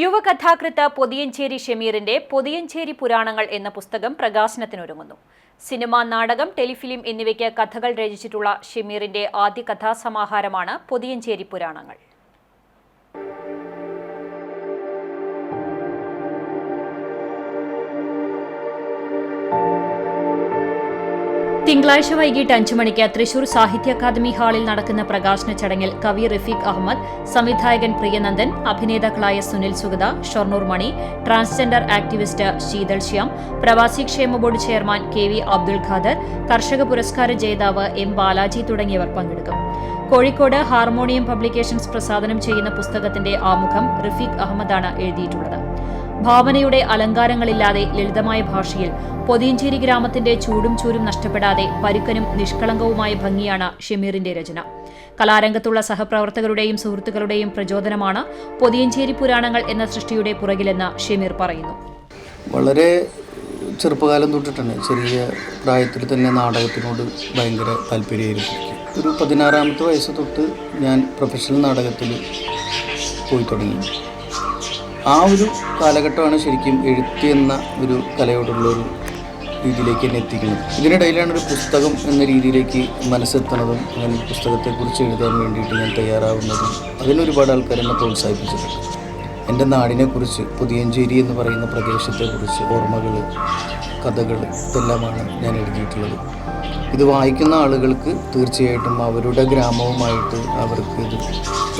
യുവകഥാകൃത്ത് പൊതിയഞ്ചേരി ഷമീറിന്റെ പൊതിയഞ്ചേരി പുരാണങ്ങൾ എന്ന പുസ്തകം പ്രകാശനത്തിനൊരുങ്ങുന്നു. സിനിമ നാടകം ടെലിഫിലിം എന്നിവയ്ക്ക് കഥകൾ രചിച്ചിട്ടുള്ള ഷമീറിന്റെ ആദ്യ കഥാസമാഹാരമാണ് പൊതിയഞ്ചേരി പുരാണങ്ങൾ. തിങ്കളാഴ്ച വൈകിട്ട് അഞ്ചു മണിക്ക് തൃശൂർ സാഹിത്യ അക്കാദമി ഹാളിൽ നടക്കുന്ന പ്രകാശന ചടങ്ങിൽ കവി റഫീഖ് അഹമ്മദ് സംവിധായകൻ പ്രിയനന്ദൻ അഭിനേതാക്കളായ സുനിൽ സുഗത ഷൊർണൂർ മണി ട്രാൻസ്ജെൻഡർ ആക്ടിവിസ്റ്റ് ശീതൾ ശ്യാം പ്രവാസി ക്ഷേമ board chairman K V Abdul Khader കർഷക പുരസ്കാര ജേതാവ് എം ബാലാജി തുടങ്ങിയവർ പങ്കെടുക്കും. കോഴിക്കോട് ഹാർമോണിയം പബ്ലിക്കേഷൻസ് പ്രസാദനം ചെയ്യുന്ന പുസ്തകത്തിന്റെ ആമുഖം റഫീഖ് അഹമ്മദാണ് എഴുതിയിട്ടുള്ളത്. ഭാവനയുടെ അലങ്കാരങ്ങളില്ലാതെ ലളിതമായ ഭാഷയിൽ പൊതിയഞ്ചേരി ഗ്രാമത്തിന്റെ ചൂടും ചൂരും നഷ്ടപ്പെടാതെ പരുക്കനും നിഷ്കളങ്കവുമായ ഭംഗിയാണ് ഷമീറിന്റെ രചന. കലാരംഗത്തുള്ള സഹപ്രവർത്തകരുടെയും സുഹൃത്തുക്കളുടെയും പ്രചോദനമാണ് പൊതിയഞ്ചേരി പുരാണങ്ങൾ എന്ന സൃഷ്ടിയുടെ പുറകിലെന്ന് ഷമീർ പറയുന്നു. വളരെ ചെറുപ്പകാലം തൊട്ടിട്ടാണ് ചെറിയ പ്രായത്തിൽ തന്നെ നാടകത്തിനോട് ഭയങ്കര താല്പര്യമായിരുന്നു ഒരു പതിനാറാമത്തെ വയസ്സ് തൊട്ട് ഞാൻ പ്രൊഫഷണൽ നാടകത്തിൽ പോയി തുടങ്ങി. ആ ഒരു കാലഘട്ടമാണ് ശരിക്കും എഴുത്ത് എന്ന ഒരു കലയോടുള്ള ഒരു രീതിയിലേക്ക് എന്നെ എത്തിക്കുന്നത്. ഇതിനിടയിലാണ് ഒരു പുസ്തകം എന്ന രീതിയിലേക്ക് മനസ്സെത്തണതും അങ്ങനെ പുസ്തകത്തെക്കുറിച്ച് എഴുതാൻ വേണ്ടിയിട്ട് ഞാൻ തയ്യാറാവുന്നതും അതിനൊരുപാട് ആൾക്കാർ എന്നെ പ്രോത്സാഹിപ്പിച്ചിട്ടുണ്ട്. എന്റെ നാടിനെക്കുറിച്ച് പുതിയഞ്ചേരി എന്ന് പറയുന്ന പ്രദേശത്തെക്കുറിച്ച് ഓർമ്മകൾ കഥകൾ ഇതെല്ലാമാണ് ഞാൻ എഴുതിയിട്ടുള്ളത്. ഇത് വായിക്കുന്ന ആളുകൾക്ക് തീർച്ചയായിട്ടും അവരുടെ ഗ്രാമവുമായിട്ട് അവർക്ക് ഇത്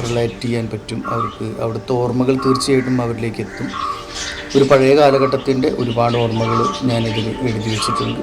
റിലേറ്റ് ചെയ്യാൻ പറ്റും. അവർക്ക് അവിടുത്തെ ഓർമ്മകൾ തീർച്ചയായിട്ടും അവരിലേക്ക് എത്തും. ഒരു പഴയ കാലഘട്ടത്തിന്റെ ഒരുപാട് ഓർമ്മകൾ ഞാനിതിൽ എഴുതി വെച്ചിട്ടുണ്ട്.